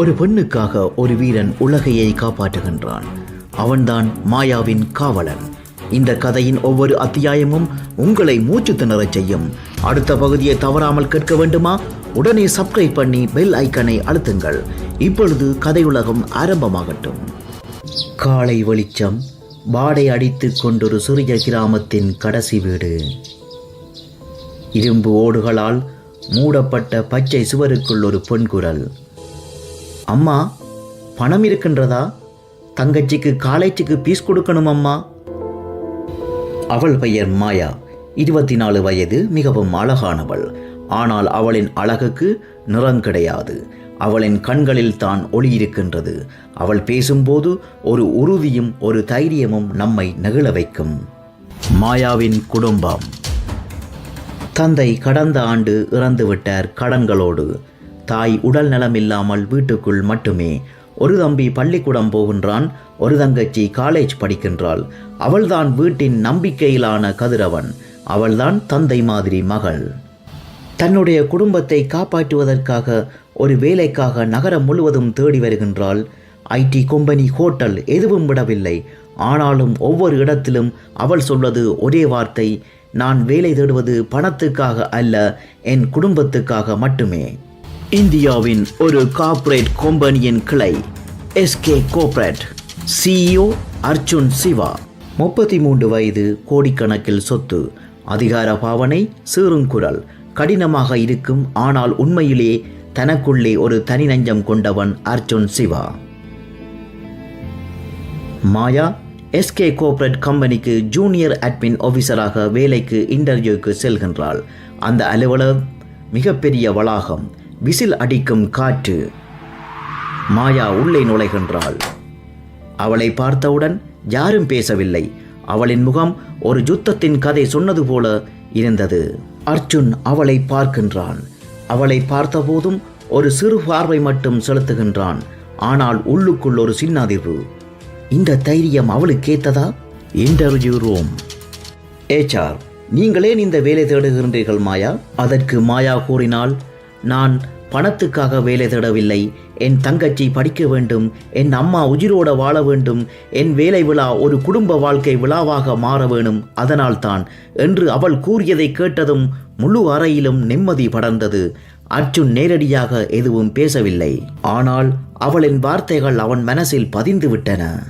ஒரு பெண்ணுக்காக ஒரு வீரன் உலகையை காப்பாற்றுகின்றான். அவன்தான் மாயாவின் காவலன். இந்த கதையின் ஒவ்வொரு அத்தியாயமும் உங்களை மூச்சு திணறச் செய்யும். அடுத்த பகுதியை தவறாமல் கேட்க வேண்டுமா? உடனே சப்ஸ்கிரைப் பண்ணி பெல் ஐக்கனை அழுத்துங்கள். இப்பொழுது கதையுலகம் ஆரம்பமாகட்டும். காலை வெளிச்சம் வாடை அடித்துக் கொண்டொரு சிறிய கிராமத்தின் கடைசி வீடு. இரும்பு ஓடுகளால் மூடப்பட்ட பச்சை சுவருக்குள் ஒரு பெண் குரல். அம்மா பணம் இருக்கின்றதா? தங்கச்சிக்கு காலேஜுக்கு பீஸ் கொடுக்கணும் அம்மா. அவள் பெயர் மாயா. இருபத்தி நாலு வயது மிகவும் அழகானவள். ஆனால் அவளின் அழகுக்கு நிறம் கிடையாது. அவளின் கண்களில் தான் ஒளி இருக்கின்றது. அவள் பேசும்போது ஒரு உறுதியும் ஒரு தைரியமும் நம்மை நெகிழ வைக்கும். மாயாவின் குடும்பம். தந்தை கடந்த ஆண்டு இறந்துவிட்டார் கடன்களோடு. தாய் உடல் நலம் இல்லாமல் வீட்டுக்குள் மட்டுமே. ஒரு தம்பி பள்ளிக்கூடம் போகின்றான் ஒரு தங்கச்சி காலேஜ் படிக்கின்றாள். அவள்தான் வீட்டின் நம்பிக்கையிலான கதிரவன். அவள்தான் தந்தை மாதிரி மகள். தன்னுடைய குடும்பத்தை காப்பாற்றுவதற்காக ஒரு வேலைக்காக நகரம் முழுவதும் தேடி வருகின்றாள். ஐடி கம்பெனி ஹோட்டல் எதுவும் விடவில்லை. ஆனாலும் ஒவ்வொரு இடத்திலும் அவள் சொல்வது ஒரே வார்த்தை நான் வேலை தேடுவது பணத்துக்காக அல்ல என் குடும்பத்துக்காக மட்டுமே. இந்தியாவின் ஒரு கார்ப்பரேட் கம்பெனியின் கிளை SK corporate CEO Arjun Siva. முப்பத்தி மூன்று வயது கோடிக்கணக்கில் சொத்து அதிகார பாவனை சீருங்குரல் கடினமாக இருக்கும் ஆனால் உண்மையிலே தனக்குள்ளே ஒரு தனி நஞ்சம் கொண்டவன் அர்ஜுன் சிவா. மாயா எஸ்கே கோஆபரேட் கம்பெனிக்கு ஜூனியர் அட்மின் ஆஃபீஸராக வேலைக்கு இன்டர்வியூக்கு செல்கின்றாள். அந்த அலுவலகம் மிகப்பெரிய வளாகம். விசில் அடிக்கும் காற்று மாயா உள்ளே நுழைகின்றாள். அவளை பார்த்தவுடன் யாரும் பேசவில்லை. அவளின் முகம் ஒரு யுத்தத்தின் கதை சொன்னது போல இருந்தது. அர்ஜுன் அவளை பார்க்கின்றான். அவளை பார்த்தபோதும் ஒரு சிறு பார்வை மட்டும் செலுத்துகின்றான். ஆனால் உள்ளுக்குள் ஒரு சின்ன அதிர்வு இந்த தைரியம் அவளுக்கு ஏத்ததா? இன்டர்வியூ ரூம் ஏச்சார் நீங்களே இந்த வேலை தேடுகின்றீர்கள் மாயா? அதற்கு மாயா கூறினாள் நான் பணத்துக்காக வேலை தேடவில்லை. என் தங்கச்சி படிக்க வேண்டும். என் அம்மா உயிரோட வாழ வேண்டும். என் வேலை விழா ஒரு குடும்ப வாழ்க்கை விழாவாக மாற வேணும். அதனால்தான் என்று அவள் கூறியதை கேட்டதும் முழு அறையிலும் நிம்மதி படர்ந்தது. அர்ஜுன் நேரடியாக எதுவும் பேசவில்லை. ஆனால் அவளின் வார்த்தைகள் அவன் மனசில் பதிந்து விட்டன.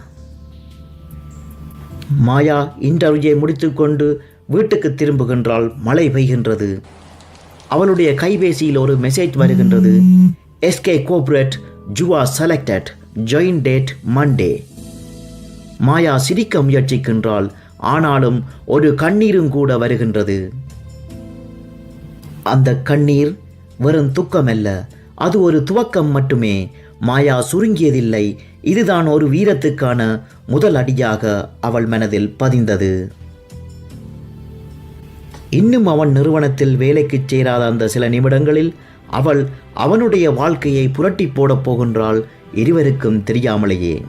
மாயா இன்டர்வியூயை முடித்துக்கொண்டு வீட்டுக்கு திரும்புகின்றால் மழை பெய்கின்றது. அவளுடைய கைபேசியில் ஒரு மெசேஜ் வருகின்றது. SK corporate ஜுவா selected join date Monday Maya சிரிக்க முயற்சிக்கின்றாள். ஆனாலும் ஒரு கண்ணீரும் கூட வருகின்றது. அந்த கண்ணீர் வெறும் துக்கமல்ல அது ஒரு துவக்கம் மட்டுமே. மாயா சுருங்கியதில்லை. இதுதான் ஒரு வீரத்துக்கான முதல் அடியாக அவள் மனதில் பதிந்தது. இன்னும் அவன் நிறுவனத்தில் வேலைக்குச் சேராத அந்த சில நிமிடங்களில் அவள் அவனுடைய வாழ்க்கையை புரட்டி போடப் போகின்றாள் இருவருக்கும் தெரியாமலேயே.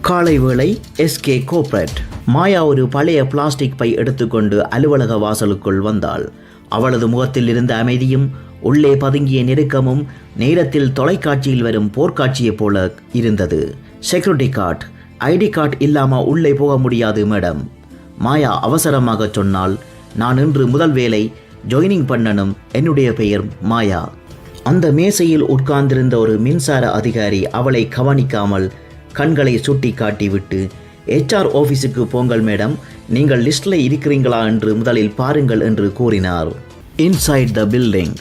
காலை வேளை எஸ்கே கோப்ரட் மாயா ஒரு பழைய பிளாஸ்டிக் பை எடுத்துக்கொண்டு அலுவலக வாசலுக்குள் வந்தாள். அவளது முகத்தில் இருந்த அமைதியும் உள்ளே பதுங்கிய நெருக்கமும் நேரத்தில் தொலைக்காட்சியில் வரும் போர்க்காட்சியைப் போல இருந்தது. செக்யூரிட்டி கார்டு ஐடி கார்டு இல்லாமல் உள்ளே போக முடியாது மேடம் மாயா அவசரமாக சொன்னால் நான் இன்று முதல் வேலை ஜாயினிங் பண்ணனும். என்னுடைய பெயர் மாயா. அந்த மேசையில் உட்கார்ந்திருந்த ஒரு மின்சார அதிகாரி அவளை கவனிக்காமல் கண்களை சுட்டி காட்டிவிட்டு ஹெச்ஆர் ஆஃபீஸுக்கு போங்கள் மேடம். நீங்கள் லிஸ்டில் இருக்கிறீங்களா என்று முதலில் பாருங்கள் என்று கூறினார். இன்சைட் த பில்டிங்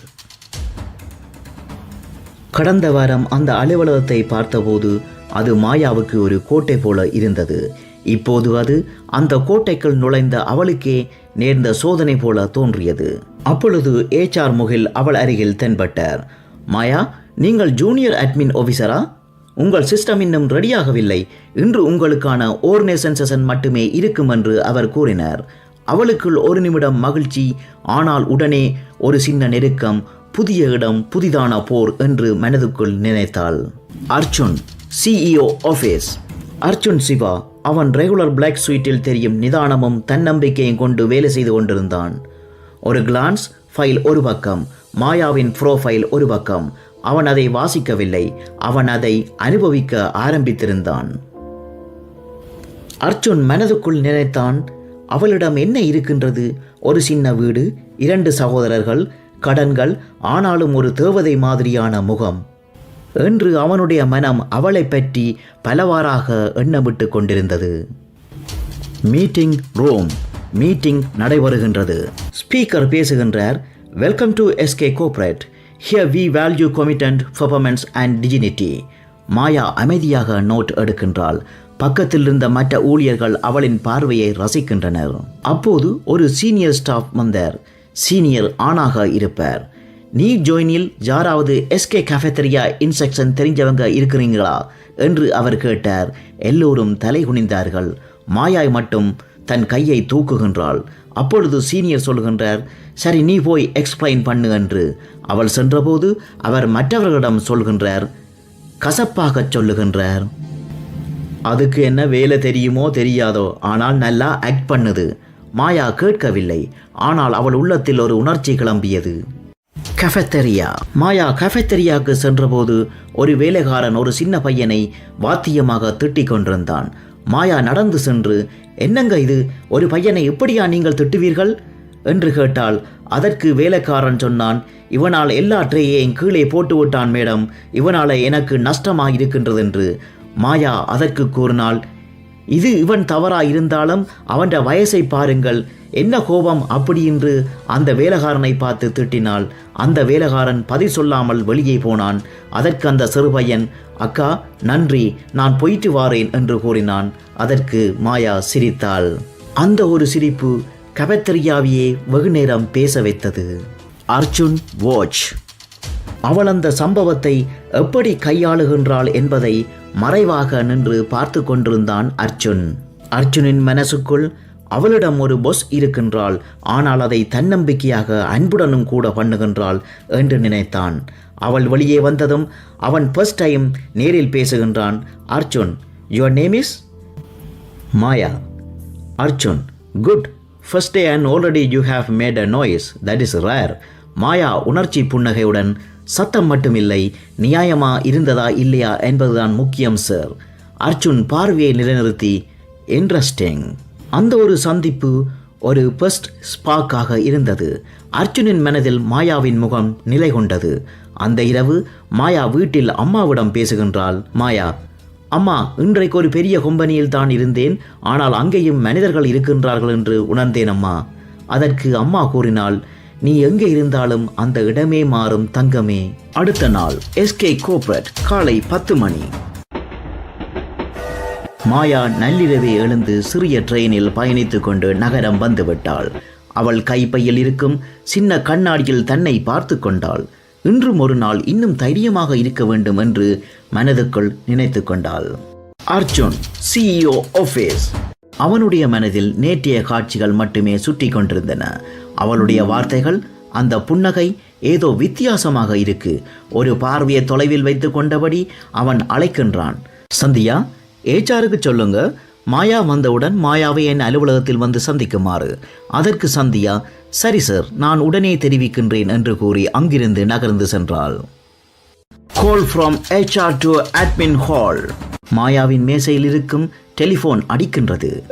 கடந்த வாரம் அந்த அலுவலகத்தை பார்த்தபோது அது மாயாவுக்கு ஒரு கோட்டை போல இருந்தது. இப்போது அது அந்த கோட்டைக்குள் நுழைந்த அவளுக்கே நேர்ந்த சோதனை போல தோன்றியது. அப்பொழுது ஏச்ஆர் முகில் அவள் அருகில் தென்பட்டார். மாயா நீங்கள் ஜூனியர் அட்மின் ஆஃபீஸரா உங்கள் சிஸ்டம் இன்னும் ரெடியாகவில்லை இன்று உங்களுக்கான ஓர்னேசன் செஷன் மட்டுமே இருக்கும் என்று அவர் கூறினார். அவளுக்குள் ஒரு நிமிடம் மகிழ்ச்சி ஆனால் உடனே ஒரு சின்ன நெருக்கம் புதிய இடம் புதிதான போர் என்று மனதுக்குள் நினைத்தாள். அர்ஜுன் சிஇஓ ஆஃபீஸ் அர்ஜுன் சிவா அவன் ரெகுலர் பிளாக் ஸ்வீட்டில் தெரியும் நிதானமும் தன்னம்பிக்கையும் கொண்டு வேலை செய்து கொண்டிருந்தான். ஒரு கிளான்ஸ் ஃபைல் ஒரு பக்கம். மாயாவின் ப்ரோஃபைல் ஒரு பக்கம். அவன் அதை வாசிக்கவில்லை. அவன் அதை அனுபவிக்க ஆரம்பித்திருந்தான். அர்ஜுன் மனதுக்குள் நினைத்தான் அவளிடம் என்ன இருக்கின்றது? ஒரு சின்ன வீடு இரண்டு சகோதரர்கள் கடன்கள் ஆனாலும் ஒரு தேவதை மாதிரியான முகம். என்று அவனுடைய மனம் அவளை பற்றி பலவாறாக எண்ணமிட்டு கொண்டிருந்தது. மீட்டிங் ரோம் மீட்டிங் நடைபெறுகின்றது. ஸ்பீக்கர் பேசுகின்றார் welcome to SK corporate here we value commitment performance and dignity Maya அமைதியாக நோட் எடுக்கின்றாள். பக்கத்தில் இருந்த மற்ற ஊழியர்கள் அவளின் பார்வையை ரசிக்கின்றனர். அப்போது ஒரு சீனியர் ஸ்டாஃப் வந்தார். சீனியர் ஆணாக இருப்பார். நீ ஜோயினில் யாராவது எஸ்கே கஃபெத்தரியா இன்ஸ்ட்ரக்ஷன் தெரிஞ்சவங்க இருக்கிறீங்களா என்று அவர் கேட்டார். எல்லோரும் தலை குனிந்தார்கள் மாயாய் மட்டும் தன் கையை தூக்குகின்றாள். அப்பொழுது சீனியர் சொல்கின்றார் சரி நீ போய் எக்ஸ்பிளைன் பண்ணு என்று. அவள் சென்றபோது அவர் மற்றவர்களிடம் சொல்கின்றார் கசப்பாகச் சொல்லுகின்றார். அதுக்கு என்ன வேலை தெரியுமோ தெரியாதோ ஆனால் நல்லா ஆக்ட் பண்ணுது. மாயா கேட்கவில்லை. ஆனால் அவள் உள்ளத்தில் ஒரு உணர்ச்சி கிளம்பியது. கஃபெத்தரியா மாயா கஃபெத்தரியாவுக்கு சென்றபோது ஒரு வேலைக்காரன் ஒரு சின்ன பையனை வாத்தியமாக திட்டிக் கொண்டிருந்தான். மாயா நடந்து சென்று என்னங்க இது? ஒரு பையனை எப்படியா நீங்கள் திட்டுவீர்கள்? என்று கேட்டால் அதற்கு வேலைக்காரன் சொன்னான் இவனால் எல்லா ட்ரேயையும் கீழே போட்டு விட்டான் மேடம். இவனால் எனக்கு நஷ்டமாக இருக்கின்றது என்று மாயா அதற்கு கூறினால் இது இவன் தவறா இருந்தாலும் அவன் வயசை பாருங்கள். என்ன கோபம் அப்படி என்று அந்த வேலகாரனை பார்த்து திட்டினாள். அந்த வேலகாரன் பதி சொல்லாமல் வெளியே போனான். அதற்கு அந்த சிறுபையன் அக்கா நன்றி நான் போயிட்டு வாரேன் என்று கூறினான். அதற்கு மாயா சிரித்தாள். அந்த ஒரு சிரிப்பு கபத்தரியாவையே வெகு நேரம் பேச வைத்தது. அர்ஜுன் வாட்ச் அவள் அந்த சம்பவத்தை எப்படி கையாளுகின்றாள் என்பதை மறைவாக நின்று பார்த்து கொண்டிருந்தான் அர்ஜுன். அர்ஜுனின் மனசுக்குள் அவளிடம் ஒரு பொஸ் இருக்கின்றாள். ஆனால் அதை தன்னம்பிக்கையாக அன்புடனும் கூட பண்ணுகின்றாள் என்று நினைத்தான். அவள் வெளியே வந்ததும் அவன் ஃபர்ஸ்ட் டைம் நேரில் பேசுகின்றான். Arjun your name is Maya. Arjun good first day and already you have made a noise that is rare Maya உணர்ச்சி புன்னகையுடன் சத்தம் மட்டுமில்லை நியாயமா இருந்ததா இல்லையா என்பதுதான் முக்கியம் சார் அர்ஜுன் பார்வையை நிலைநிறுத்தி இன்ட்ரெஸ்டிங் அந்த ஒரு சந்திப்பு ஒரு பெஸ்ட் ஸ்பாக்காக இருந்தது. அர்ஜுனின் மனதில் மாயாவின் முகம் நிலை கொண்டது. அந்த இரவு மாயா வீட்டில் அம்மாவிடம் பேசுகின்றாள். மாயா அம்மா இன்றைக்கு ஒரு பெரிய கொம்பனியில் தான் இருந்தேன். ஆனால் அங்கேயும் மனிதர்கள் இருக்கின்றார்கள் என்று உணர்ந்தேன் அம்மா. அதற்கு அம்மா கூறினாள் நீ எங்கே இருந்தாலும் அந்த இடமே மாறும் தங்கமே. அடுத்த நாள் எஸ்கே கோபரட் காலை பத்து மணி. மாயா நள்ளிரவே எழுந்து சிறிய ட்ரெயினில் பயணித்துக் கொண்டு நகரம் வந்துவிட்டாள். அவள் கைப்பையில் இருக்கும் சின்ன கண்ணாடியில் தன்னை பார்த்து கொண்டாள். இன்றும் ஒரு நாள் இன்னும் தைரியமாக இருக்க வேண்டும் என்று மனதுக்குள் நினைத்து கொண்டாள். அர்ஜுன் சிஇஓ ஆஃபீஸ் அவனுடைய மனதில் நேற்றைய காட்சிகள் மட்டுமே சுற்றி கொண்டிருந்தன. அவளுடைய வார்த்தைகள் அந்த புன்னகை ஏதோ வித்தியாசமாக இருக்கு. ஒரு பார்வையை தொலைவில் வைத்து கொண்டபடி அவன் அழைக்கின்றான். சந்தியா ஏச்சாருக்கு சொல்லுங்க. மாயா வந்தவுடன் மாயாவை என் அலுவலகத்தில் வந்து சந்திக்குமாறு. அதற்கு சந்தியா சரி சார் நான் உடனே தெரிவிக்கின்றேன் என்று கூறி அங்கிருந்து நகர்ந்து சென்றாள். Call from HR to admin hall மாயாவின் மேசையில் இருக்கும் டெலிஃபோன் அடிக்கின்றது.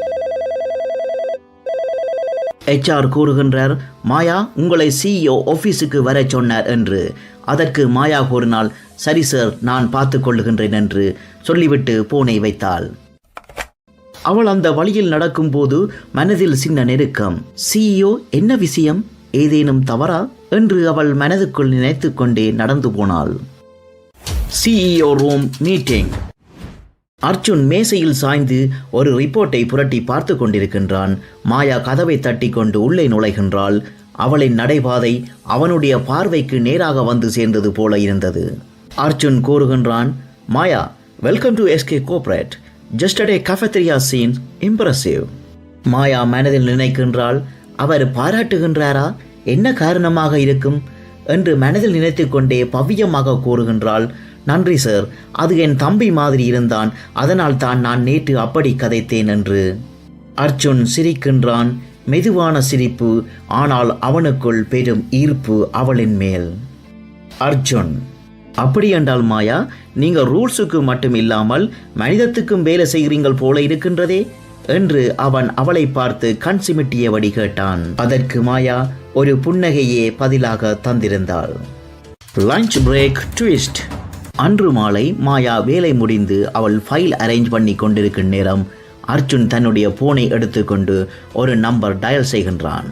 ஹெச்ஆர் கூறுகின்றார் மாயா உங்களை சிஇஓ ஆஃபீஸுக்கு வரச் சொன்னார் என்று. அதற்கு மாயா கூறினால் சரி சார் நான் பார்த்து கொள்ளுகின்றேன் என்று சொல்லிவிட்டு போனை வைத்தாள். அவள் அந்த வழியில் நடக்கும்போது மனதில் சின்ன நெருக்கம். சிஇஓ என்ன விஷயம்? ஏதேனும் தவறா? என்று அவள் மனதுக்குள் நினைத்துக்கொண்டே நடந்து போனாள். சிஇஓ ரூம் மீட்டிங் அர்ஜுன் மேசையில் சாய்ந்து ஒரு ரிப்போர்ட்டை புரட்டி பார்த்து கொண்டிருக்கின்றான். மாயா கதவை தட்டி கொண்டு உள்ளே நுழைகின்றாள். அவளின் நடைபாதை அவனுடைய பார்வைக்கு நேராக வந்து சேர்ந்தது போல இருந்தது. அர்ஜுன் கூறுகின்றான் Maya welcome to SK corporate just அடே கஃபத்ரியா சீன் இம்ப்ரெசிவ் மாயா மனதில் நினைக்கின்றாள் அவர் பாராட்டுகின்றாரா? என்ன காரணமாக இருக்கும்? என்று மனதில் நினைத்துக்கொண்டே பவ்யமாக கூறுகின்றாள். நன்றி சார் அது என் தம்பி மாதிரி இருந்தான். அதனால் தான் நான் நேற்று அப்படி கதைத்தேன் என்று. அர்ஜுன் சிரிக்கின்றான். மெதுவான சிரிப்பு. ஆனால் அவனுக்குள் பெரும் ஈர்ப்பு அவளின் மேல். அர்ஜுன் அப்படி என்றால் மாயா நீங்க ரூல்ஸுக்கு மட்டும் இல்லாமல் மனிதத்துக்கும் வேலை செய்கிறீங்கள் போல இருக்கின்றதே? என்று அவன் அவளை பார்த்து கண் சிமிட்டியபடி கேட்டான். அதற்கு மாயா ஒரு புன்னகையே பதிலாக தந்திருந்தாள். லஞ்ச் பிரேக் ட்விஸ்ட் அன்று மாலை மாயா வேலை முடிந்து அவள் ஃபைல் அரேஞ்ச் பண்ணி கொண்டிருக்கும் நேரம் அர்ஜுன் தன்னுடைய போனை எடுத்துக்கொண்டு ஒரு நம்பர் டயல் செய்கின்றான்.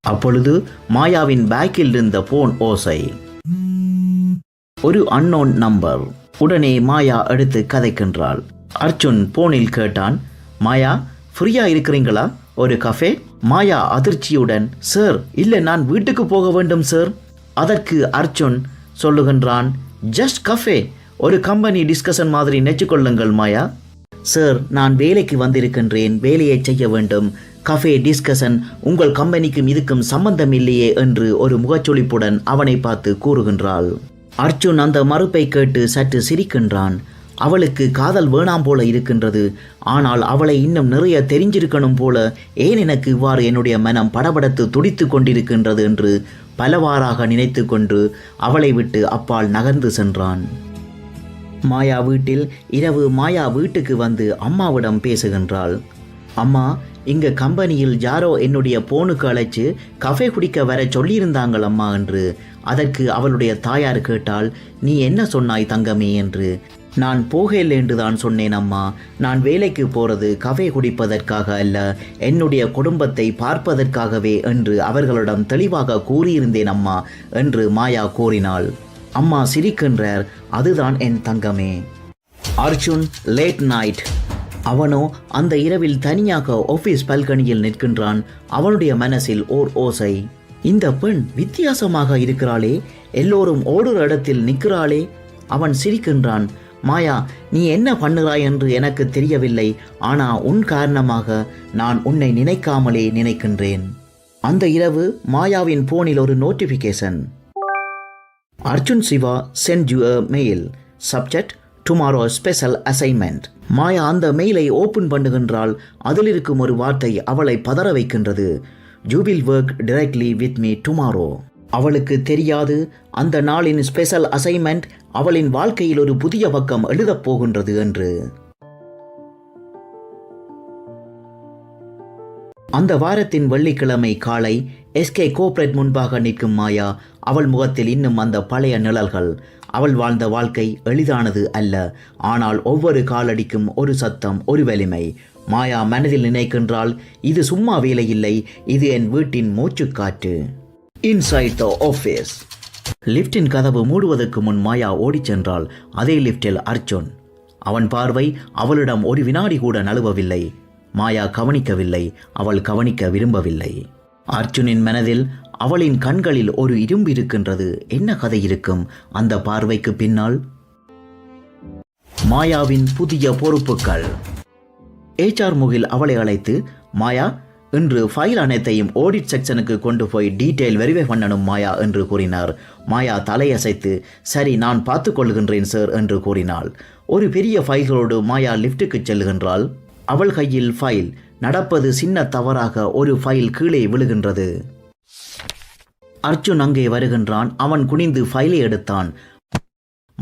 அப்பொழுது மாயாவின் பேக்கில் இருந்த போன் ஓசை. ஒரு அன்னோன் நம்பர் உடனே மாயா எடுத்து கதைக்கின்றாள். அர்ஜுன் போனில் கேட்டான் மாயா ஃப்ரீயா இருக்கிறீங்களா? ஒரு கஃபே மாயா அதிர்ச்சியுடன் சார் இல்லை நான் வீட்டுக்கு போக வேண்டும் சார் அதற்கு அர்ஜுன் சொல்லுகின்றான் ஜஸ்ட் கஃபே ஒரு கம்பெனி டிஸ்கஷன் மாதிரி நெச்சுக்கொள்ளுங்கள் மாயா. சார் நான் வேலைக்கு வந்திருக்கின்றேன் வேலையை செய்ய வேண்டும். கஃபே டிஸ்கஷன் உங்கள் கம்பெனிக்கும் இதுக்கும் சம்பந்தம் இல்லையே என்று ஒரு முகச்சொலிப்புடன் அவனை பார்த்து கூறுகின்றாள். அர்ஜுன் அந்த மறுப்பை கேட்டு சற்று சிரிக்கின்றான். அவளுக்கு காதல் வேணாம் போல இருக்கின்றது. ஆனால் அவளை இன்னும் நிறைய தெரிஞ்சிருக்கணும் போல ஏன் எனக்கு இவ்வாறு என்னுடைய மனம் படபடத்து துடித்து கொண்டிருக்கின்றது என்று பலவாறாக நினைத்து கொண்டு அவளை விட்டு அப்பால் நகர்ந்து சென்றான். மாயா வீட்டில் இரவு மாயா வீட்டுக்கு வந்து அம்மாவிடம் பேசுகின்றாள். அம்மா இங்க கம்பெனியில் யாரோ என்னுடைய போனுக்கு அழைச்சு கஃபே குடிக்க வர சொல்லியிருந்தாங்கள் அம்மா என்று அதற்கு அவளுடைய தாயார் கேட்டால் நீ என்ன சொன்னாய் தங்கமே என்று நான் போகல என்று தான் சொன்னேன் அம்மா. நான் வேலைக்கு போறது கஃபே குடிப்பதற்காக அல்ல என்னுடைய குடும்பத்தை பார்ப்பதற்காகவே என்று அவர்களிடம் தெளிவாக கூறியிருந்தேன் அம்மா என்று மாயா கூறினாள். அம்மா சிரிக்கின்றார் அதுதான் என் தங்கமே. அர்ஜுன் லேட் நைட் அவனோ அந்த இரவில் தனியாக ஆபீஸ் பல்கனியில் நிற்கின்றான். அவனுடைய மனசில் ஓர் ஓசை. இந்த பெண் வித்தியாசமாக இருக்கிறாளே எல்லோரும் ஓடுற இடத்தில் நிற்கிறாளே. அவன் சிரிக்கின்றான். மாயா நீ என்ன பண்ணுகிறாய் என்று எனக்கு தெரியவில்லை. ஆனா உன் காரணமாக நான் உன்னை நினைக்காமலே நினைக்கின்றேன். அந்த இரவு மாயாவின் போனில் ஒரு notification Arjun Siva sent you a mail subject tomorrow special assignment Maya அந்த மெயிலை ஓபன் பண்ணுகின்றால் அதில் இருக்கும் ஒரு வார்த்தை அவளை பதற வைக்கின்றது. You will work directly with me tomorrow அவளுக்கு தெரியாது. அந்த நாளின் ஸ்பெஷல் அசைன்மெண்ட் அவளின் வாழ்க்கையில் ஒரு புதிய பக்கம் எழுதப் போகின்றது என்று. அந்த வாரத்தின் வெள்ளிக்கிழமை காலை எஸ்கே கோப்ரேட் முன்பாக நிற்கும் மாயா அவள் முகத்தில் இன்னும் அந்த பழைய நிழல்கள். அவள் வாழ்ந்த வாழ்க்கை எளிதானது அல்ல. ஆனால் ஒவ்வொரு காலடிக்கும் ஒரு சத்தம் ஒரு வலிமை. மாயா மனதில் நினைக்கின்றாள் இது சும்மா வேலை இல்லை இது என் வீட்டின் மூச்சுக்காற்று. இன்சைட் த ஆஃபீஸ் லிஃப்டின் கதவு மூடுவதற்கு முன் மாயா ஓடிச் சென்றாள் அதே லிஃப்டில் அர்ஜுன். அவன் பார்வை அவளிடம் ஒரு வினாடி கூட நழுவவில்லை. மாயா கவனிக்கவில்லை அவள் கவனிக்க விரும்பவில்லை. அர்ஜுனின் மனதில் அவளின் கண்களில் ஒரு இரும்பு இருக்கின்றது. என்ன கதை இருக்கும்? அந்த பார்வைக்கு பின்னால் மாயாவின் புதிய பொறுப்புகள். ஏச்ஆர் முகில் அவளை அழைத்து மாயா இன்று ஃபைல் அனைத்தையும் ஆடிட் செக்ஷனுக்கு கொண்டு போய் டீட்டெயில் வெரிஃபை பண்ணணும் மாயா என்று கூறினார். மாயா தலையசைத்து சரி நான் பார்த்து கொள்கின்றேன் சார் என்று கூறினாள். ஒரு பெரிய ஃபைல்களோடு மாயா லிஃப்ட்டுக்கு செல்கின்றாள். அவள் கையில் ஃபைல் நடப்பது சின்ன தவறாக ஒரு ஃபைல் கீழே விழுகின்றது. அர்ஜுன் அங்கே வருகின்றான். அவன் குனிந்து ஃபைலை எடுத்தான்.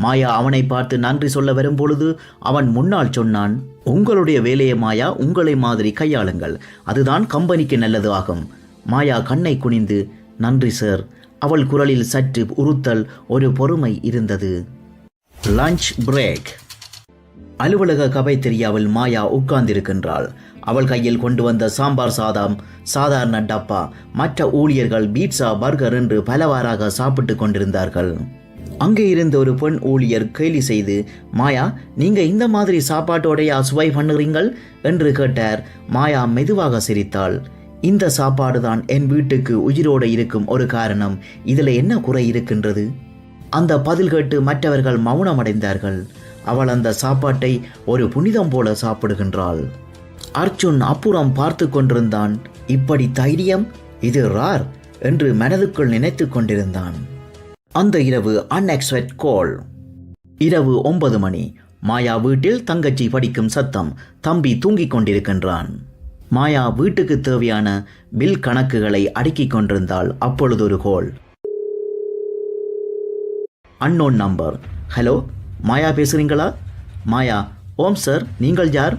மாயா அவனை பார்த்து நன்றி சொல்ல வரும்பொழுது அவன் முன்னால் சொன்னான் உங்களுடைய வேலையை மாயா உங்களை மாதிரி கையாளுங்கள். அதுதான் கம்பெனிக்கு நல்லது ஆகும். மாயா கண்ணை குனிந்து நன்றி சார். அவள் குரலில் சற்று உறுத்தல் ஒரு பொறுமை இருந்தது. லஞ்ச் பிரேக் அலுவலக கபைத்தெரியாவில் மாயா உட்கார்ந்திருக்கின்றாள். அவள் கையில் கொண்டு வந்த சாம்பார் சாதம் சாதாரண டப்பா மற்ற ஊழியர்கள் பீட்சா பர்கர் என்று பலவாறாக சாப்பிட்டு கொண்டிருந்தார்கள். அங்கே இருந்த ஒரு பெண் ஊழியர் கேலி செய்து மாயா நீங்க இந்த மாதிரி சாப்பாட்டோடையா சுவை பண்ணுறீங்கள்? என்று கேட்டார். மாயா மெதுவாக சிரித்தாள். இந்த சாப்பாடு தான் என் வீட்டுக்கு உயிரோடு இருக்கும் ஒரு காரணம். இதில் என்ன குறை இருக்கின்றது? அந்த பதில் கேட்டு மற்றவர்கள் மௌனமடைந்தார்கள். அவள் அந்த சாப்பாட்டை ஒரு புனிதம் போல சாப்பிடுகின்றாள். அர்ஜுன் அப்புறம் பார்த்து கொண்டிருந்தான். இப்படி தைரியம்? இது ரார்? என்று மனதுக்குள் நினைத்து கொண்டிருந்தான். அந்த இரவு அன்எக்ஸ்பெக்ட் கோல் இரவு ஒன்பது மணி. மாயா வீட்டில் தங்கச்சி படிக்கும் சத்தம். தம்பி தூங்கிக் கொண்டிருக்கின்றான். மாயா வீட்டுக்கு தேவையான பில் கணக்குகளை அடுக்கிக் கொண்டிருந்தால் அப்பொழுது ஒரு call unknown number hello Maya பேசுகிறீங்களா மாயா ஓம் சார் நீங்கள் யார்?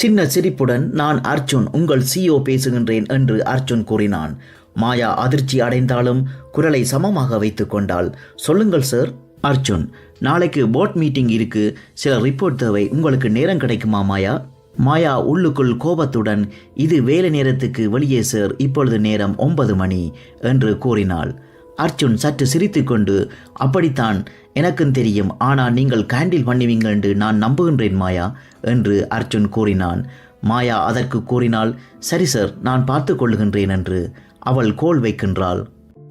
சின்ன சிரிப்புடன் நான் அர்ஜுன் உங்கள் சிஓ பேசுகின்றேன் என்று அர்ஜுன் கூறினான். மாயா அதிர்ச்சி அடைந்தாலும் குரலை சமமாக வைத்து கொண்டாள். சொல்லுங்கள் சார் அர்ஜுன் நாளைக்கு போர்ட் மீட்டிங் இருக்கு. சில ரிப்போர்ட் தேவை. உங்களுக்கு நேரம் கிடைக்குமா மாயா? மாயா உள்ளுக்குள் கோபத்துடன் இது வேலை நேரத்துக்கு வெளியே சார் இப்பொழுது நேரம் ஒன்பது மணி என்று கூறினாள். அர்ஜுன் சற்று சிரித்துக்கொண்டு அப்படித்தான். எனக்கும் தெரியும். ஆனால் நீங்கள் கேண்டில் பண்ணுவீங்க என்று நான் நம்புகின்றேன் மாயா என்று அர்ஜுன் கூறினான். மாயா அதற்கு கூறினால் சரி சார் நான் பார்த்து கொள்ளுகின்றேன் என்று. அவள் கோல் வைக்கின்றாள்.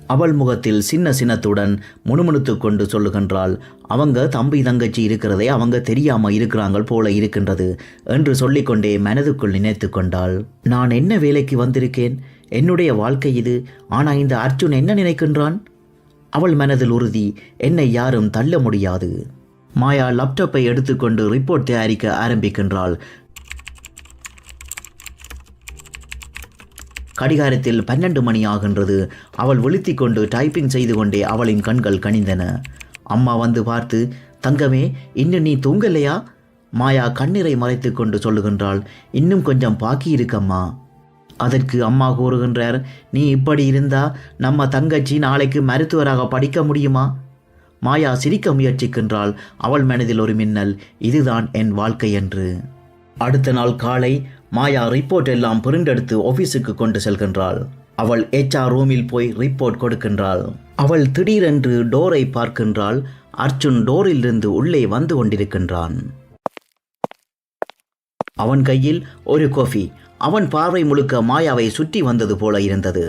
அவள் முகத்தில் சின்ன சின்னத்துடன் முணுமுணுத்து கொண்டு சொல்லுகின்றாள் அவங்க தம்பி தங்கச்சி இருக்கிறதே அவங்க தெரியாம இருக்கிறாங்க போல இருக்கின்றது என்று சொல்லிக்கொண்டே மனதுக்குள் நினைத்து கொண்டாள். நான் என்ன வேலைக்கு வந்திருக்கேன்? என்னுடைய வாழ்க்கை இது. ஆனால் இந்த அர்ஜுன் என்ன நினைக்கின்றான்? அவள் மனதில் உறுதி என்னை யாரும் தள்ள முடியாது. மாயா லேப்டாப்பை எடுத்துக்கொண்டு ரிப்போர்ட் தயாரிக்க ஆரம்பிக்கின்றாள். கடிகாரத்தில் பன்னெண்டு மணி ஆகின்றது. அவள் விழித்திக் கொண்டு டைப்பிங் செய்து கொண்டே அவளின் கண்கள் கனிந்தன. அம்மா வந்து பார்த்து தங்கமே இன்னும் நீ தூங்கலையா? மாயா கண்ணீரை மறைத்து கொண்டு சொல்லுகின்றாள் இன்னும் கொஞ்சம் பாக்கி இருக்கம்மா. அதற்கு அம்மா கூறுகின்றார் நீ இப்படி இருந்தா நம்ம தங்கச்சி நாளைக்கு மருத்துவராக படிக்க முடியுமா? மாயா சிரிக்க முயற்சிக்கின்றாள் அவள் மனதில் ஒரு மின்னல் இதுதான் என் வாழ்க்கை என்று. அடுத்த நாள் காலை மாயா ரிப்போர்ட் எல்லாம் பிரிண்டெடுத்து ஆஃபீஸுக்கு கொண்டு செல்கின்றாள். அவள் ஹெச்ஆர் ரூமில் போய் ரிப்போர்ட் கொடுக்கின்றாள். அவள் திடீரென்று டோரை பார்க்கின்றாள். அர்ஜுன் டோரிலிருந்து உள்ளே வந்து கொண்டிருக்கின்றான். அவன் கையில் ஒரு கோஃபி அவன் பார்வை முழுக்க மாயாவை சுற்றி வந்தது போல இருந்தது.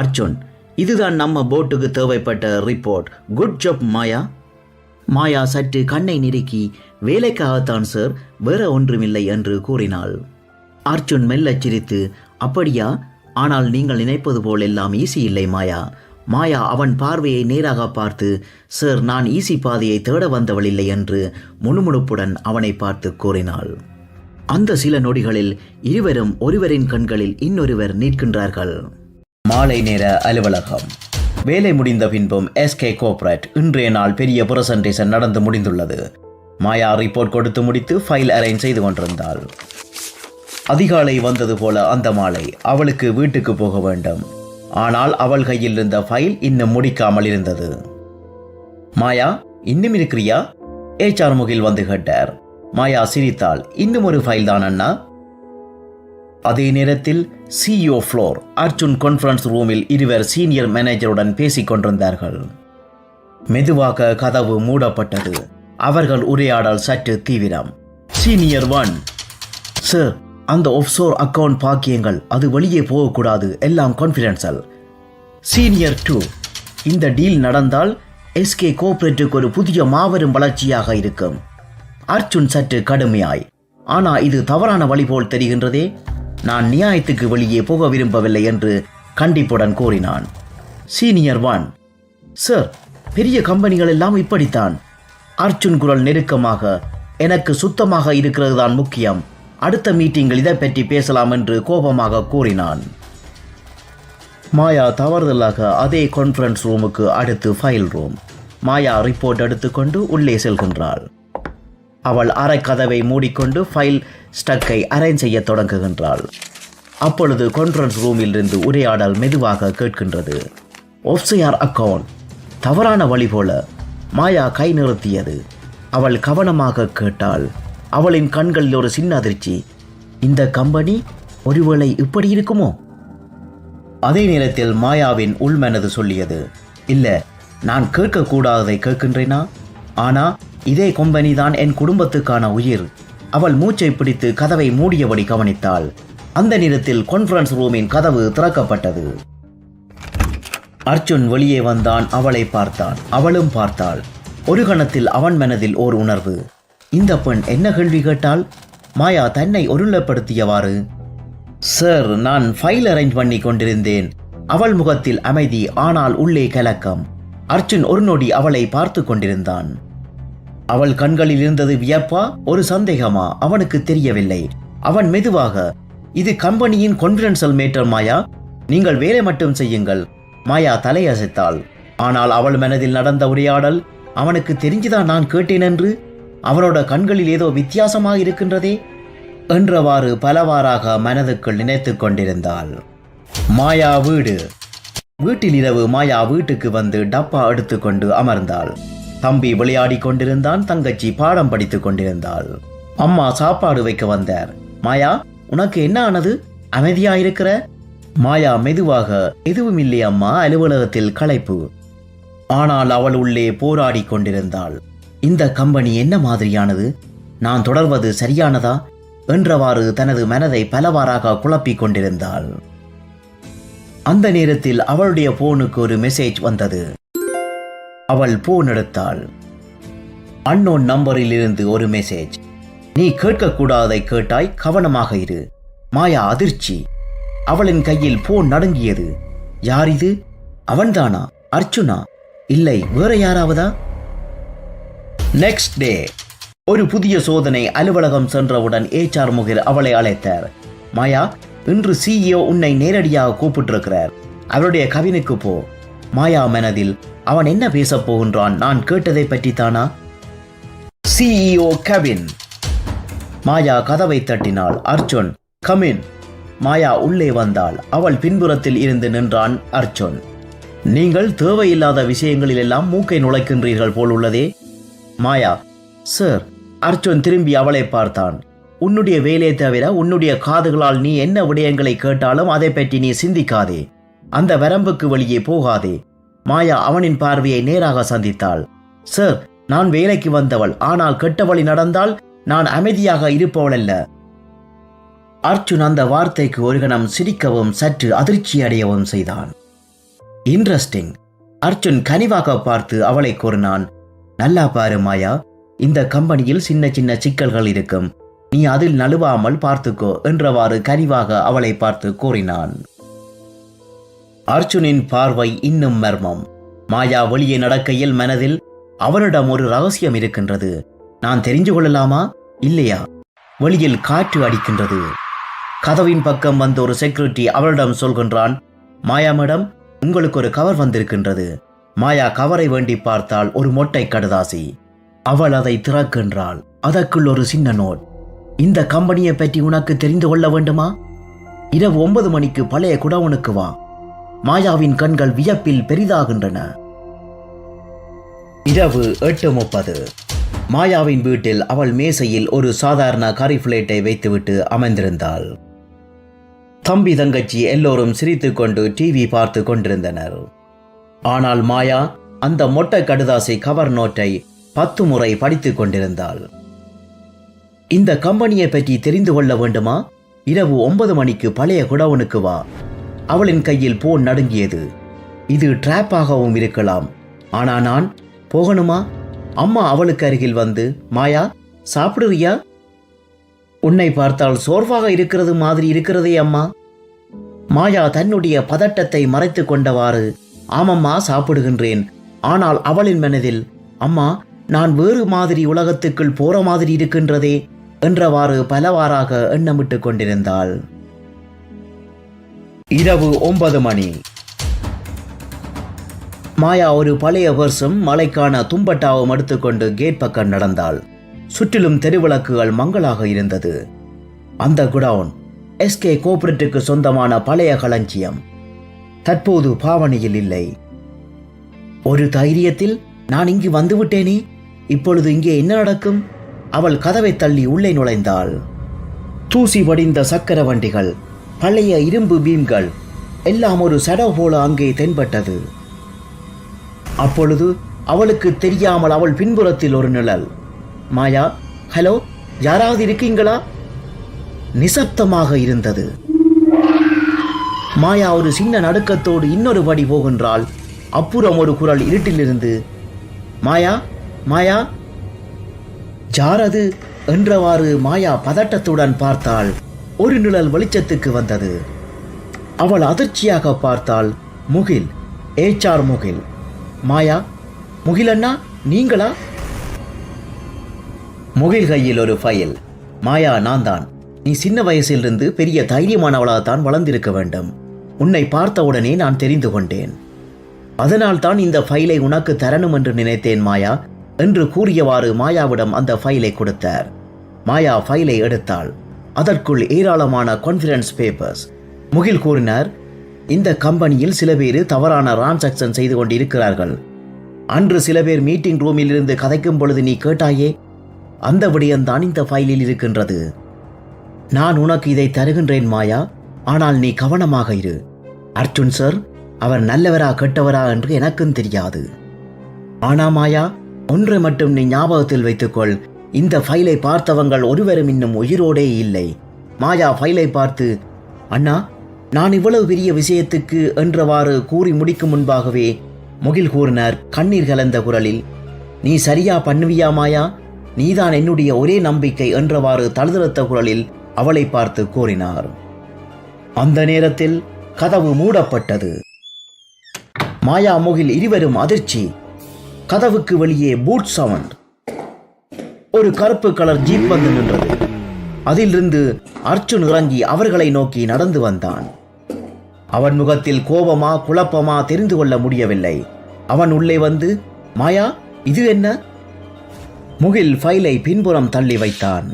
அர்ஜுன் இதுதான் நம்ம போட்டுக்கு தேவைப்பட்ட ரிப்போர்ட் குட் ஜப் மாயா. மாயா சற்று கண்ணை நெருக்கி வேலைக்காகத்தான் சார் வேற ஒன்றுமில்லை என்று கூறினாள். அர்ஜுன் மெல்லச் சிரித்து அப்படியா? ஆனால் நீங்கள் நினைப்பது போல் எல்லாம் ஈஸி இல்லை மாயா. மாயா அவன் பார்வையை நேராக பார்த்து சார் நான் ஈசி பாதையை தேட வந்தவள் இல்லை என்று முணுமுணுப்புடன் அவனை பார்த்து கூறினாள். அந்த சில நொடிகளில் இருவரும் ஒருவரின் கண்களில் இன்னொருவர் நிற்கின்றார்கள். மாலை நேர அலுவலகம். வேலை முடிந்த பின்பும் எஸ்கே கோப்ரேட் இன்றைய நாள் பெரிய புரசன்டேஷன் நடந்து முடிந்துள்ளது. மாயா ரிப்போர்ட் கொடுத்து முடித்து ஃபைல் அரேஞ்ச் செய்து கொண்டிருந்தாள். அதிகாலை வந்தது போல அந்த மாலை அவளுக்கு வீட்டுக்கு போக வேண்டும். ஆனால் அவள் கையில் இருந்த ஃபைல் இன்னும் முடிக்காமல் இருந்தது. மாயா இன்னும் இருக்கிறியா? ஏச்சார் முகில் வந்து கேட்டார். மாயா சிரித்தாள். இன்னும் ஒரு ஃபைல் தான் அண்ணா. அதே நேரத்தில் சிஇஓ ஃப்ளோர் அர்ஜுன் கான்ஃபரன்ஸ் ரூமில் இருவர் சீனியர் மேனேஜருடன் பேசிக் கொண்டிருந்தார்கள். மெதுவாக கதவு மூடப்பட்டது. அவர்கள் உரையாடல் சற்று தீவிரம். சீனியர் ஒன் சார் அந்த ஒஃப்சோர் அக்கவுண்ட் பாக்கியங்கள் அது வெளியே போகக்கூடாது. எல்லாம் கான்ஃபிடென்ஷியல் சீனியர் டூ இந்த டீல் நடந்தால் எஸ்கே கோஆபரேட்டுக்கு ஒரு புதிய மாபெரும் வளர்ச்சியாக இருக்கும். அர்ஜுன் சற்று கடுமையாய். ஆனா இது தவறான வழி போல் தெரிகின்றதே நான் நியாயத்துக்கு வெளியே போக விரும்பவில்லை என்று கண்டிப்புடன் கூறினான். சீனியர் ஒன் சார் பெரிய கம்பெனிகள் எல்லாம் இப்படித்தான். அர்ஜுன் குரல் நெருக்கமாக எனக்கு சுத்தமாக இருக்கிறது தான் முக்கியம். அடுத்த மீட்டிங்கில் இதை பற்றி பேசலாம் என்று கோபமாக கூறினான். மாயா தவறுதலாக அதே கான்ஃபரன்ஸ் ரூமுக்கு அடுத்து ஃபைல் ரூம் மாயா ரிப்போர்ட் எடுத்துக்கொண்டு உள்ளே செல்கின்றாள். அவள் அரை கதவை மூடிக்கொண்டு ஃபைல் ஸ்டக்கை அரேஞ்ச் செய்ய தொடங்குகின்றாள். அப்பொழுது கான்ஃபரன்ஸ் ரூமில் இருந்து உரையாடல் மெதுவாக கேட்கின்றது. ஒப்சையார் அக்கவுண்ட் தவறான வழி போல மாயா கை நிறுத்தியது. அவள் கவனமாக கேட்டாள். அவளின் கண்களில் ஒரு சின்ன அதிர்ச்சி இந்த கம்பெனி ஒருவேளை இப்படி இருக்குமோ? அதே நேரத்தில் மாயாவின் உள்மனது சொல்லியது இல்ல நான் கேட்கக்கூடாததை கேட்கின்றேனா? ஆனா இதே கம்பெனி தான் என் குடும்பத்துக்கான உயிர். அவள் மூச்சை பிடித்து கதவை மூடியபடி கவனித்தாள். அந்த நேரத்தில் கான்ஃபரன்ஸ் ரூமின் கதவு திறக்கப்பட்டது. அர்ஜுன் வெளியே வந்தான் அவளை பார்த்தான். அவளும் பார்த்தாள். ஒரு கணத்தில் அவன் மனதில் ஓர் உணர்வு. இந்த பெண் என்ன கேள்வி கேட்டால் மாயா தன்னை ஒருநிலைப்படுத்தியவாறு சார் நான் ஃபைல் அரேஞ்ச் பண்ணி கொண்டிருந்தேன். அவள் முகத்தில் அமைதி ஆனால் உள்ளே கலக்கம். அர்ஜுன் ஒரு நொடி அவளை பார்த்து கொண்டிருந்தான். அவள் கண்களில் இருந்தது வியப்பா ஒரு சந்தேகமா? அவனுக்கு தெரியவில்லை. அவன் மெதுவாக இது கம்பெனியின் கான்பிடன்சல் மேட்டர் மாயா. நீங்கள் வேலை மட்டும் செய்யுங்கள். மாயா தலையசைத்தாள். ஆனால் அவள் மனதில் நடந்த உரையாடல் அவனுக்கு தெரிஞ்சுதான் நான் கேட்டேன் என்று அவனோட கண்களில் ஏதோ வித்தியாசமாக இருக்கின்றதே என்றவாறு பலவாறாக மனதுக்குள் நினைத்துக் கொண்டிருந்தாள். மாயா வீடு. வீட்டில் இரவு மாயா வீட்டுக்கு வந்து டப்பா எடுத்துக்கொண்டு அமர்ந்தாள். தம்பி விளையாடிக் கொண்டிருந்தான் தங்கச்சி பாடம் படித்துக் கொண்டிருந்தாள். அம்மா சாப்பாடு வைக்க வந்தார். மாயா உனக்கு என்ன ஆனது? அமைதியா இருக்கிற? மாயா மெதுவாக எதுவும் இல்லை அம்மா அலுவலகத்தில் களைப்பு. ஆனால் அவள் உள்ளே போராடி கொண்டிருந்தாள். இந்த கம்பெனி என்ன மாதிரியானது? நான் தொடர்வது சரியானதா? என்றவாறு தனது மனதை பலவாறாக குழப்பிக் கொண்டிருந்தாள். அந்த நேரத்தில் அவளுடைய போனுக்கு ஒரு மெசேஜ் வந்தது. அவள் போன் எடுத்தாள். அன்னோன் நம்பரில் இருந்து ஒரு மெசேஜ் நீ கேட்கக்கூடாதை கேட்டாய் கவனமாக இரு. மாயா அதிர்ச்சி. அவளின் கையில் போன் நடுங்கியது. யார் இது? அவன்தானா? அர்ச்சுனா இல்லை வேற யாராவதா? நெக்ஸ்ட் டே ஒரு புதிய சோதனை அலுவலகம் சென்றவுடன் ஏச்ஆர் முகில் அவளை அழைத்தார். மாயா இன்று சிஇஓ உன்னை நேரடியாக கூப்பிட்டிருக்கிறார். அவருடைய கவினுக்கு போ. மாயா மனதில் அவன் என்ன பேசப் போகின்றான்? நான் கேட்டதை பற்றித்தானா சிஇஓ கவின். மாயா கதவை தட்டினாள். அர்ஜுன் கமின் மாயா உள்ளே வந்தாள். அவள் பின்புறத்தில் இருந்து நின்றான் அர்ஜுன். நீங்கள் தேவையில்லாத விஷயங்களில் எல்லாம் மூக்கை நுழைக்கின்றீர்கள் போல் உள்ளதே. மாயா சார் அர்ஜுன் திரும்பி அவளை பார்த்தான். உன்னுடைய வேலையை தவிர உன்னுடைய காதுகளால் நீ என்ன விடயங்களை கேட்டாலும் அதை பற்றி நீ சிந்திக்காதே. அந்த வரம்புக்கு வெளியே போகாதே. மாயா அவனின் பார்வையை நேராக சந்தித்தாள். சார் நான் வேலைக்கு வந்தவள். ஆனால் கெட்ட வழி நடந்தால் நான் அமைதியாக இருப்பவள் அல்ல. அர்ஜுன் அந்த வார்த்தைக்கு ஒரு கணம் சிரிக்கவும் சற்று அதிர்ச்சி அடையவும் செய்தான். இன்ட்ரெஸ்டிங். அர்ஜுன் கனிவாக பார்த்து அவளை கூறினான். நல்லா பாரு மாயா. இந்த கம்பெனியில் சின்ன சின்ன சிக்கல்கள் இருக்கும். நீ அதில் நழுவாமல் பார்த்துக்கோ என்றவாறு கனிவாக அவளை பார்த்து கூறினான். அர்ஜுனின் பார்வை இன்னும் மர்மம். மாயா வெளியே நடக்கையில் மனதில் அவனிடம் ஒரு ரகசியம் இருக்கின்றது. நான் தெரிஞ்சு கொள்ளலாமா? இல்லையா? வெளியில் காற்று அடிக்கின்றது. கதவின் பக்கம் வந்த ஒரு செக்யூரிட்டி அவளிடம் சொல்கின்றான் மாயா மேடம் உங்களுக்கு ஒரு கவர் வந்திருக்கின்றது. மாயா கவரை வேண்டி பார்த்தால் ஒரு மொட்டை கடுதாசி. அவள் அதை திறக்கின்றாள். அதற்குள் ஒரு சின்ன நோட். இந்த கம்பெனியை பற்றி உனக்கு தெரிந்து கொள்ள வேண்டுமா? இரவு ஒன்பது மணிக்கு பழைய குடவனுக்கு வா. மாயாவின் கண்கள் வியப்பில் பெரிதாகின்றன. இரவு எட்டு முப்பது. மாயாவின் வீட்டில் அவள் மேசையில் ஒரு சாதாரண கறி பிளேட்டை வைத்துவிட்டு அமர்ந்திருந்தாள். தம்பி தங்கச்சி எல்லோரும் சிரித்துக்கொண்டு டிவி பார்த்து கொண்டிருந்தனர். ஆனால் மாயா அந்த மொட்டை கடுதாசி கவர் நோட்டை பத்து முறை படித்துக் கொண்டிருந்தாள். இந்த கம்பெனியை பற்றி தெரிந்து கொள்ள வேண்டுமா? இரவு ஒன்பது மணிக்கு பழைய குடவனுக்கு வா. அவளின் கையில் போன் நடுங்கியது. இது ட்ராப்பாகவும் இருக்கலாம். ஆனா நான் போகணுமா? அம்மா அவளுக்கு அருகில் வந்து மாயா சாப்பிடுறியா? உன்னை பார்த்தால் சோர்வாக இருக்கிறது மாதிரி இருக்கிறதே அம்மா. மாயா தன்னுடைய பதட்டத்தை மறைத்து கொண்டவாறு ஆமம்மா சாப்பிடுகின்றேன். ஆனால் அவளின் மனதில் அம்மா நான் வேறு மாதிரி உலகத்துக்குள் போற மாதிரி இருக்கின்றதே என்றவாறு பலவாறாக எண்ணமிட்டு கொண்டிருந்தாள். இரவு ஒன்பது மணி. மாயா ஒரு பழைய வருஷம் மலைக்கான தும்பட்டாவும் எடுத்துக்கொண்டு கேட் பக்கம் நடந்தாள். சுற்றிலும் தெருவிளக்குகள் மங்களாக இருந்தது. அந்த குடவுன் எஸ்கே கோபுரத்துக்கு சொந்தமான பழைய களஞ்சியம். தற்போது பாவனையில் இல்லை. ஒரு தைரியத்தில் நான் இங்கு வந்துவிட்டேனே இப்பொழுது இங்கே என்ன நடக்கும்? அவள் கதவை தள்ளி உள்ளே நுழைந்தாள். தூசி வடிந்த சக்கர வண்டிகள் பழைய இரும்பு பீம்கள் எல்லாம் ஒரு சடவு போல அங்கே தென்பட்டது. அப்பொழுது அவளுக்கு தெரியாமல் அவள் பின்புறத்தில் ஒரு நிழல். மாயா ஹலோ யாராவது இருக்கீங்களா? நிசப்தமாக இருந்தது. மாயா ஒரு சின்ன நடுக்கத்தோடு இன்னொரு படி போகின்றாள். அப்புறம் ஒரு குரல் இருட்டிலிருந்து மாயா மாயா. ஜாரது என்றவாறு மாயா பதட்டத்துடன் பார்த்தாள். ஒரு நிழல் வெளிச்சத்துக்கு வந்தது. அவள் அதிர்ச்சியாக பார்த்தாள். முகில் ஏச்சார் முகில். மாயா முகிலண்ணா நீங்களா? முகில் கையில் ஒரு ஃபைல். மாயா நான் தான் நீ சின்ன வயசிலிருந்து பெரிய தைரியமானவளாகத்தான் வளர்ந்திருக்க வேண்டும். உன்னை பார்த்தவுடனே நான் தெரிந்து கொண்டேன். அதனால் தான் இந்த ஃபைலை உனக்கு தரணும் என்று நினைத்தேன் மாயா என்று கூறியவாறு மாயாவிடம் அந்த ஃபைலை கொடுத்தார். மாயா ஃபைலை எடுத்தாள். அதற்குள் ஏராளமான கான்ஃபிடன்ஸ் பேப்பர்ஸ் முகில் கூறினார் இந்த கம்பெனியில் சில பேர் தவறான டிரான்சாக்ஷன் செய்து கொண்டிருக்கிறார்கள். அன்று சில பேர் மீட்டிங் ரூமில் இருந்து கதைக்கும் பொழுது நீ கேட்டாயே அந்த விடயம்தான் இந்த ஃபைலில் இருக்கின்றது. நான் உனக்கு இதை தருகின்றேன் மாயா. ஆனால் நீ கவனமாக இரு. அர்ஜுன் சார் அவர் நல்லவரா கெட்டவரா என்று எனக்கும் தெரியாது. ஆனா மாயா ஒன்றை மட்டும் நீ ஞாபகத்தில் வைத்துக்கொள். இந்த ஃபைலை பார்த்தவங்கள் ஒருவரும் இன்னும் உயிரோடே இல்லை. மாயா ஃபைலை பார்த்து அண்ணா நான் இவ்வளவு பெரிய விஷயத்துக்கு என்றவாறு கூறி முடிக்கும் முன்பாகவே முகில் கூறினார் கண்ணீர் கலந்த குரலில் நீ சரியா பண்ணுவியா மாயா? நீதான் என்னுடைய ஒரே நம்பிக்கை என்றவாறு தழுதழுத்த குரலில் அவளை பார்த்து கூறினார். அந்த நேரத்தில் கதவு மூடப்பட்டது. மாயா முகில் இருவரும் அதிர்ச்சி. கதவுக்கு வெளியே பூட் சவுண்ட். ஒரு கருப்பு கலர் ஜீப் வந்து நின்றது. அதிலிருந்து அர்ஜுன் இறங்கி அவர்களை நோக்கி நடந்து வந்தான். அவன் முகத்தில் கோபமா குழப்பமா தெரிந்து கொள்ள முடியவில்லை. அவன் உள்ளே வந்து மாயா இது என்ன? முகில் ஃபைலை பின்புறம் தள்ளி வைத்தான்.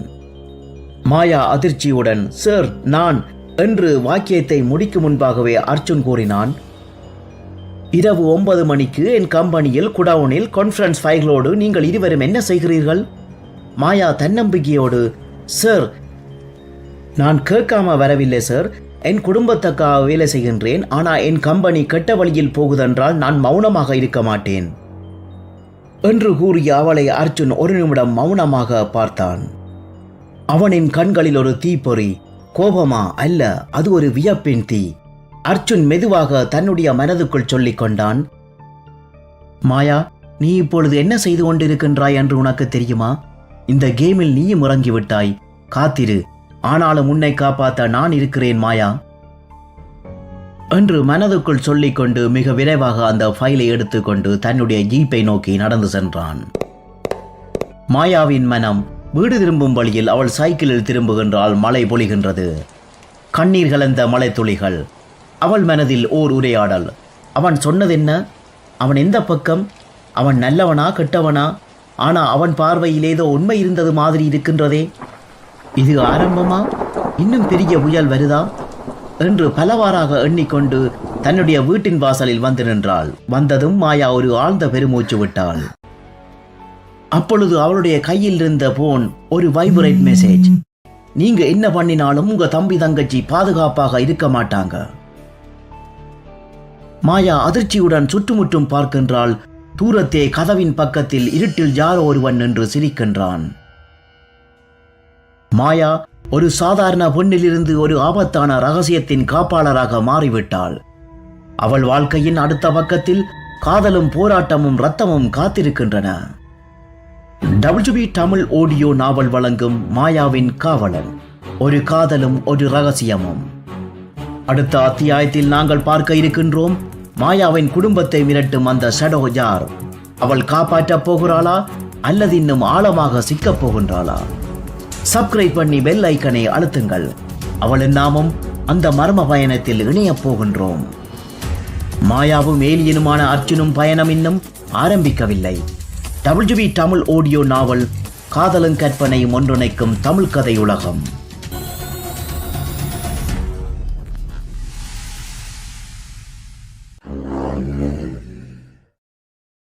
மாயா அதிர்ச்சியுடன் சார் நான் என்று வாக்கியத்தை முடிக்கும் முன்பாகவே அர்ஜுன் கூறினான். இரவு ஒன்பது மணிக்கு என் கம்பெனியில் குடவுனில் கான்ஃபரன்ஸ் ஃபைல்களோடு நீங்கள் இருவரும் என்ன செய்கிறீர்கள்? மாயா தன்னம்பிக்கையோடு சார் நான் கேட்காம வரவில்லை சார் என் குடும்பத்துக்காக வேலை செய்கின்றேன். ஆனால் என் கம்பெனி கெட்ட வழியில் போகுதென்றால் நான் மௌனமாக இருக்க மாட்டேன். என்று கூறிய அவளை அர்ஜுன் ஒரு நிமிடம் மௌனமாக பார்த்தான். அவனின் கண்களில் ஒரு தீப்பொறி கோபமா அல்ல? அது ஒரு வியப்பின் தீ. அர்ஜுன் மெதுவாக தன்னுடைய மனதுக்குள் சொல்லிக் கொண்டான். மாயா நீ இப்பொழுது என்ன செய்து கொண்டிருக்கின்றாய் என்று உனக்கு தெரியுமா? இந்த கேமில் நீயும் இறங்கிவிட்டாய். காத்திரு. ஆனாலும் உன்னை காப்பாற்ற நான் இருக்கிறேன் மாயா. என்று மனதுக்குள் சொல்லிக்கொண்டு மிக விரைவாக அந்த ஃபைலை எடுத்துக்கொண்டு தன்னுடைய ஜீப்பை நோக்கி நடந்து சென்றான். மாயாவின் மனம் வீடு திரும்பும் வழியில் அவள் சைக்கிளில் திரும்புகின்றால் மழை பொழிகின்றது. கண்ணீர் கலந்த மலை துளிகள். அவள் மனதில் ஓர் உரையாடல். அவன் சொன்னதென்ன? அவன் எந்த பக்கம்? அவன் நல்லவனா கெட்டவனா? ஆனால் அவன் பார்வையில் ஏதோ உண்மை இருந்தது மாதிரி இருக்கின்றதே. இது ஆரம்பமா? இன்னும் பெரிய புயல் வருதா? என்று பலவாறாக எண்ணிக்கொண்டு தன்னுடைய வீட்டின் வாசலில் வந்து நின்றாள். வந்ததும் மாயா ஒரு ஆழ்ந்த பெருமூச்சு விட்டாள். அப்பொழுது அவளுடைய கையில் இருந்த போன் ஒரு வைப்ரேட் மெசேஜ் நீங்க என்ன பண்ணினாலும் உங்க தம்பி தங்கச்சி பாதுகாப்பாக இருக்க மாட்டாங்க. மாயா அதிர்ச்சியுடன் சுற்றுமுற்றும் பார்க்கின்றாள். தூரத்தே கதவின் பக்கத்தில் இருட்டில் யாரோ ஒருவன் நின்று சிரிக்கின்றான். மாயா ஒரு சாதாரண பொண்ணிலிருந்து ஒரு ஆபத்தான ரகசியத்தின் காப்பாளராக மாறிவிட்டாள். அவள் வாழ்க்கையின் அடுத்த பக்கத்தில் காதலும் போராட்டமும் ரத்தமும் காத்திருக்கின்றன. டபிள்யூபி தமிழ் ஆடியோ நாவல் வழங்கும் மாயாவின் காவலன் ஒரு காதலும் ஒரு ரகசியமும். அடுத்த அத்தியாயத்தில் நாங்கள் பார்க்க இருக்கின்றோம் மாயாவின் குடும்பத்தை மிரட்டும் அந்த ஷடோ யார்? அவள் காப்பாற்றப் போகிறாளா அல்லது இன்னும் ஆழமாக சிக்கப் போகின்றாளா? சப்ஸ்கிரைப் பண்ணி பெல் ஐக்கனை அழுத்துங்கள். அவளின் நாமும் அந்த மர்ம பயணத்தில் இணையப் போகின்றோம். மாயாவும் ஏலியனுமான அர்ஜுனும் பயணம் இன்னும் ஆரம்பிக்கவில்லை. டபிள்யூபி தமிழ் ஆடியோ நாவல் காதலும் கற்பனையும் ஒன்றிணைக்கும் தமிழ் கதை உலகம்